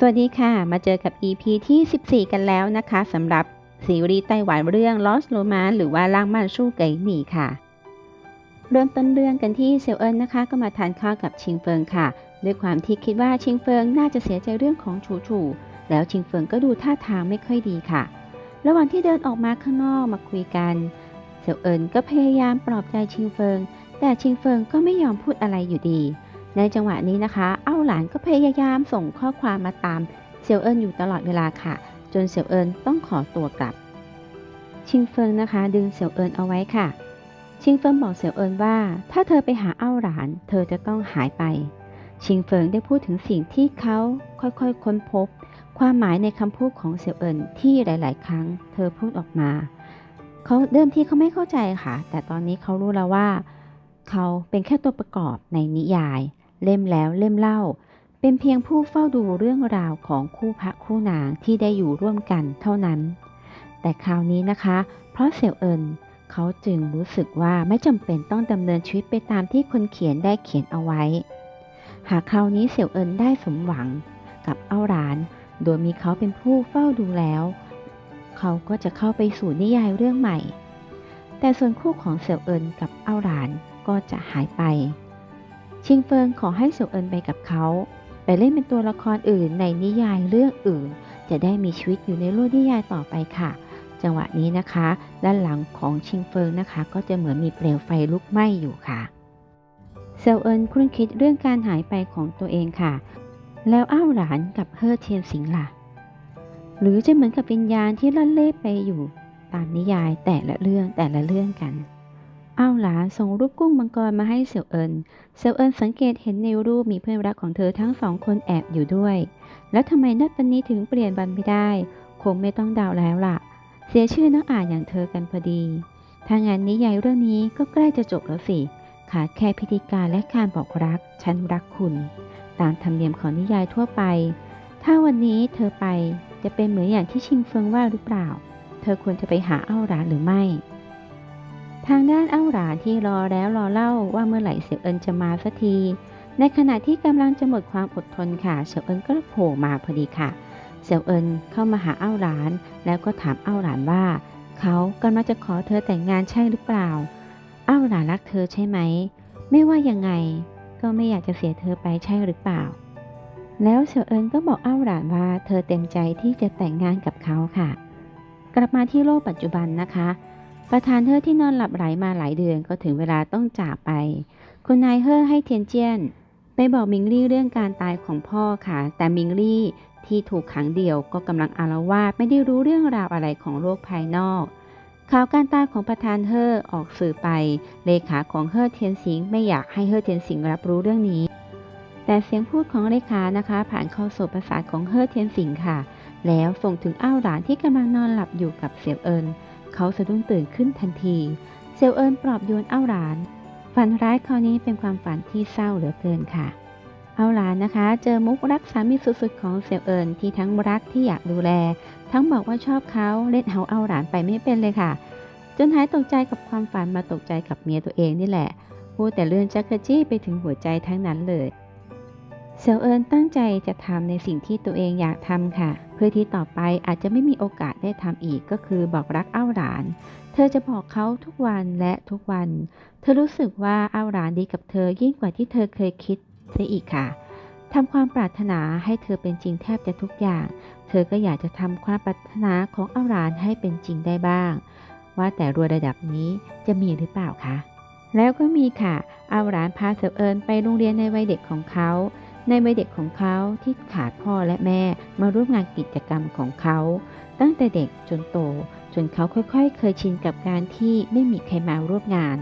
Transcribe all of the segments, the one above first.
สวัสดีค่ะ มาเจอกับ EP ที่ 14 กันแล้วนะคะสำหรับซีรีส์ไต้หวันเรื่อง Lost Romance หรือว่าล่างมันสู้ไก่หนีค่ะ เริ่มต้นเรื่องกันที่เซลเอินนะคะ ก็มาทานข้าวกับชิงเฟิงค่ะ ด้วยความที่คิดว่าชิงเฟิงน่าจะเสียใจเรื่องของฉูฉูแล้วชิงเฟิงก็ดูท่าทางไม่ค่อยดีค่ะ ระหว่างที่เดินออกมาข้างนอกมาคุยกันเซลเอินก็พยายามปลอบใจชิงเฟิง แต่ชิงเฟิงก็ไม่ยอมพูดอะไรอยู่ดี ในจังหวะนี้นะคะ เอ้าหลานก็พยายามส่งข้อความมาตามเซลเอินอยู่ตลอดเวลาค่ะ จนเซลเอินต้องขอตัวกลับ ชิงเฟิงนะคะ ดึงเซลเอินเอาไว้ค่ะ ชิงเฟิงบอกเซลเอินว่า ถ้าเธอไปหาเอ้าหลาน เธอจะต้องหายไป ชิงเฟิงได้พูดถึงสิ่งที่เขาค่อยๆค้นพบ ความหมายในคำพูดของเซลเอินที่หลาย ๆ ครั้ง เธอพูดออกมาเขาเดิมที่เขาไม่เข้าใจค่ะ แต่ตอนนี้เขารู้แล้วว่า เขาเป็นแค่ตัวประกอบในนิยาย เล่มแล้วเล่มเล่า เป็นเพียงผู้เฝ้าดูเรื่องราวของคู่พระคู่นางที่ได้อยู่ร่วมกันเท่านั้น แต่คราวนี้นะคะ เพราะเซลเอินเขาจึงรู้สึกว่าไม่จำเป็นต้องดำเนินชีวิตไปตามที่คนเขียนได้เขียนเอาไว้ หากคราวนี้เซลเอินได้สมหวังกับเอ้าหลาน โดยมีเขาเป็นผู้เฝ้าดูแล้ว เขาก็จะเข้าไปสู่นิยายเรื่องใหม่ แต่ส่วนคู่ของเซลเอินกับเอ้าหลานก็จะหายไป ชิงเฟิงขอให้เซลเอินไปกับเขา ไปเล่นเป็นตัวละครอื่นในนิยายเรื่องอื่น จะได้มีชีวิตอยู่ในโลกนิยายต่อไปค่ะ จังหวะนี้นะคะ ด้านหลังของชิงเฟิงนะคะ ก็จะเหมือนมีเปลวไฟลุกไหม้อยู่ค่ะเซลเอินคุ้นคิดเรื่องการหายไปของตัวเองค่ะ แล้วอ้าวหลานกับเฮอเทียนสิงล่ะ หรือจะเหมือนกับวิญญาณที่ล่อนเล่ไปอยู่ตามนิยายแต่ละเรื่องแต่ละเรื่องกัน เอาหลาส่งรูปกุ้งมังกรมาให้เซลเอินเซลเอินสังเกตเห็นในรูปมีเพื่อนรักของเธอทั้งสองคนแอบอยู่ด้วย แล้วทำไมนัดวันนี้ถึงเปลี่ยนวันไม่ได้ คงไม่ต้องเดาแล้วล่ะ เสียชื่อนักอ่านอย่างเธอกันพอดี ถ้างานนิยายเรื่องนี้ก็ใกล้จะจบแล้วสิ ขาดแค่พิธีการและการบอกรัก ฉันรักคุณ ตามธรรมเนียมของนิยายทั่วไป ถ้าวันนี้เธอไปจะเป็นเหมือนอย่างที่ชิงเฟิงว่าหรือเปล่า เธอควรจะไปหาเอ้าหลาหรือไม่ ทางด้านอ้าหลานที่รอแล้วรอเล่าว่าเมื่อไหร่เสี่ยเอินจะมาสักที ในขณะที่กำลังจะหมดความอดทนค่ะเสี่ยเอินก็โผล่มาพอดีค่ะ เสี่ยเอินเข้ามาหาอ้าหลาน แล้วก็ถามอ้าหลานว่า เขากำลังจะขอเธอแต่งงานใช่หรือเปล่าอ้าหลานรักเธอใช่ไหม ไม่ว่ายังไง ก็ไม่อยากจะเสียเธอไปใช่หรือเปล่า แล้วเสี่ยเอินก็บอกอ้าหลานว่าเธอเต็มใจที่จะแต่งงานกับเขาค่ะ กลับมาที่โลกปัจจุบันนะคะ ประธานเฮอที่นอนหลับไหลมาหลายเดือนก็ถึงเวลาต้องจากไป คุณนายเฮอให้เทียนเจียน ไปบอกมิงลี่เรื่องการตายของพ่อค่ะ แต่มิงลี่ที่ถูกขังเดี่ยวก็กำลังอารวาสไม่ได้รู้เรื่องราวอะไรของโลกภายนอก ข่าวการตายของประธานเฮอออกสื่อไป เลขาของเฮอเทียนสิงไม่อยากให้เฮอเทียนสิงรับรู้เรื่องนี้ แต่เสียงพูดของเลขานะคะ ผ่านเข้าสู่ประสาทของเฮอเทียนสิงค่ะ แล้วส่งถึงอ้าวหลานที่กำลังนอนหลับอยู่กับเสี่ยวเอิน เขาสะดุ้งตื่นขึ้นทันที เซลเอินปลอบโยนเอ้าหลาน ฝันร้ายคราวนี้เป็นความฝันที่เศร้าเหลือเกินค่ะ เอาหลานนะคะ เจอมุกรักสามีสุดๆของเซลเอินที่ทั้งรักที่อยากดูแล ทั้งบอกว่าชอบเขาเล่นเอาเอาหลานไปไม่เป็นเลยค่ะ จนหายตกใจกับความฝันมาตกใจกับเมียตัวเองนี่แหละพูดแต่เรื่องจักรจี้ไปถึงหัวใจทั้งนั้นเลย เซลเอินตั้งใจจะทำในสิ่งที่ตัวเองอยากทำค่ะ เพื่อที่ต่อไปอาจจะไม่มีโอกาสได้ทำอีกก็คือบอกรักเอ้าหลาน เธอจะบอกเขาทุกวันและทุกวัน เธอรู้สึกว่าเอ้าหลานดีกับเธอยิ่งกว่าที่เธอเคยคิดเสียอีกค่ะทำความปรารถนาให้เธอเป็นจริงแทบจะทุกอย่าง เธอก็อยากจะทำความปรารถนาของเอ้าหลานให้เป็นจริงได้บ้าง ว่าแต่รัวระดับนี้จะมีหรือเปล่าคะแล้วก็มีค่ะ เอ้าหลานพาเซลเอินไปโรงเรียนในวัยเด็กของเขา ในวัยเด็กของเขาที่ขาดพ่อและแม่มาร่วมงานกิจกรรมของเขา ตั้งแต่เด็กจนโต จนเขาค่อยๆ เคยชินกับการที่ไม่มีใครมาร่วมงาน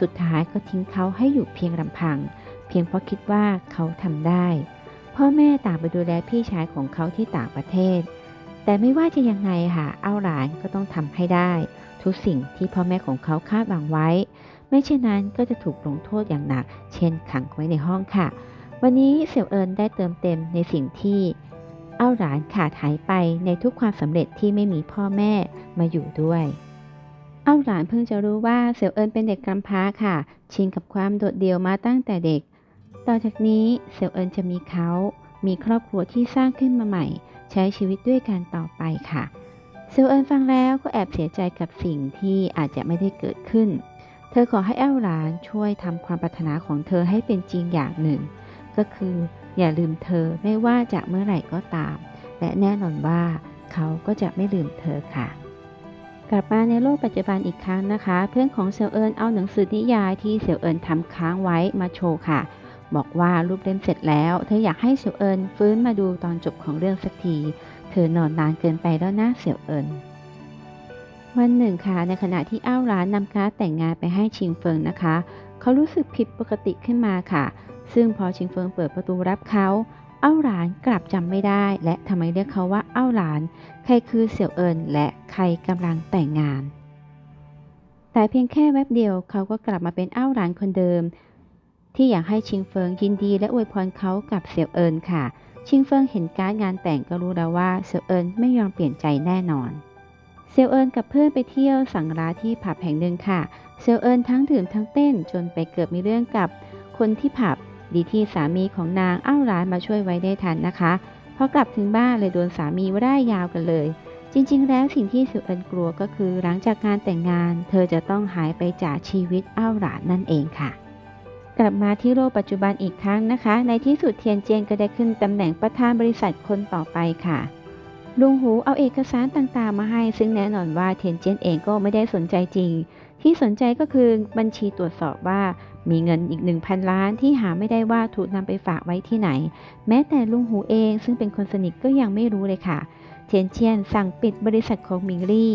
สุดท้ายก็ทิ้งเขาให้อยู่เพียงลำพัง เพียงเพราะคิดว่าเขาทำได้ พ่อแม่ต่างไปดูแลพี่ชายของเขาที่ต่างประเทศ แต่ไม่ว่าจะยังไงค่ะเอาหลานก็ต้องทำให้ได้ ทุกสิ่งที่พ่อแม่ของเขาคาดหวังไว้ ไม่เช่นนั้นก็จะถูกลงโทษอย่างหนัก เช่นขังไว้ในห้องค่ะ วันนี้เสี่ยวเอินได้เติมเต็มในสิ่งที่เอ้าหลานขาดหายไปในทุกความสำเร็จที่ไม่มีพ่อแม่มาอยู่ด้วย เอ้าหลานเพิ่งจะรู้ว่าเสี่ยวเอินเป็นเด็กกำพร้าค่ะ ชินกับความโดดเดี่ยวมาตั้งแต่เด็ก ต่อจากนี้เสี่ยวเอินจะมีเขา มีครอบครัวที่สร้างขึ้นมาใหม่ ใช้ชีวิตด้วยกันต่อไปค่ะเซลเอินฟังแล้วก็แอบเสียใจกับสิ่งที่อาจจะไม่ได้เกิดขึ้น เธอขอให้เอ้าหลานช่วยทำความปรารถนาของเธอให้เป็นจริงอย่างหนึ่ง ก็คืออย่าลืมเธอไม่ว่าจะเมื่อไหร่ก็ตาม และแน่นอนว่าเขาก็จะไม่ลืมเธอค่ะ กลับมาในโลกปัจจุบันอีกครั้งนะคะ เพื่อนของเซลเอินเอาหนังสือนิยายที่เซลเอินทำค้างไว้มาโชว์ค่ะ บอกว่ารูปเล่มเสร็จแล้ว เธออยากให้เซลเอินฟื้นมาดูตอนจบของเรื่องสักที เธอนอนนานเกินไปแล้วนะเซลเอินวันหนึ่งค่ะในขณะที่อ้าวร้านนำการ์ดแต่งงานไปให้ชิงเฟิงนะคะ เขารู้สึกผิดปกติขึ้นมาค่ะ ซึ่งพอชิงเฟิงเปิดประตูรับเขาเอ้าหลานกลับจำไม่ได้ และทำไมเรียกเขาว่าเอ้าหลาน ใครคือเสี่ยวเอินและใครกำลังแต่งงาน แต่เพียงแค่แวบเดียวเขาก็กลับมาเป็นเอ้าหลานคนเดิม ที่อยากให้ชิงเฟิงยินดีและอวยพรเขากับเสี่ยวเอินค่ะ ชิงเฟิงเห็นการงานแต่งก็รู้แล้วว่าเสี่ยวเอินไม่ยอมเปลี่ยนใจแน่นอนเซียวเอินกับเพื่อนไปเที่ยวสังราที่ผับแห่งหนึ่งค่ะ เซียวเอินทั้งดื่มทั้งเต้นจนไปเกือบมีเรื่องกับคนที่ผับ ดีที่สามีของนางอ้าวร้านมาช่วยไว้ได้ทันนะคะพอกลับถึงบ้านเลยโดนสามีว่าได้ยาวกันเลย จริง ๆ แล้วสิ่งที่เซียวเอินกลัวก็คือหลังจากงานแต่งงาน เธอจะต้องหายไปจากชีวิตอ้าวหลานนั่นเองค่ะ กลับมาที่โลกปัจจุบันอีกครั้งนะคะ ในที่สุดเทียนเจียนก็ได้ขึ้นตำแหน่งประธานบริษัทคนต่อไปค่ะลุงหูเอาเอกสารต่างๆมาให้ ซึ่งแน่นอนว่าเทียนเจียนเองก็ไม่ได้สนใจจริง ที่สนใจก็คือบัญชีตรวจสอบว่า มีเงินอีก1,000ล้านที่หาไม่ได้ว่าถูกนำไปฝากไว้ที่ไหน แม้แต่ลุงหูเองซึ่งเป็นคนสนิทก็ยังไม่รู้เลยค่ะ เทียนเจียนสั่งปิดบริษัทของมิงลี่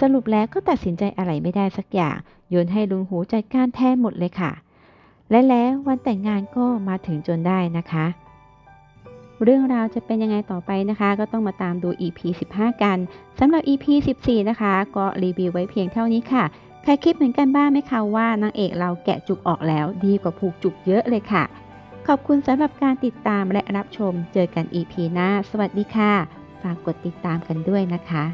สรุปแล้วก็ตัดสินใจอะไรไม่ได้สักอย่าง โยนให้ลุงหูจัดการแทนหมดเลยค่ะ และแล้ววันแต่งงานก็มาถึงจนได้นะคะ เรื่องราวจะเป็นยังไงต่อไปนะคะ ก็ต้องมาตามดู EP 15 กันสำหรับ EP 14 นะคะ ก็รีวิวไว้เพียงเท่านี้ค่ะ ใครคิดเหมือนกันบ้างไหมคะว่านางเอกเราแกะจุกออกแล้วดีกว่าผูกจุกเยอะเลยค่ะ ขอบคุณสำหรับการติดตามและรับชม เจอกัน EP หน้า สวัสดีค่ะ ฝากกดติดตามกันด้วยนะคะ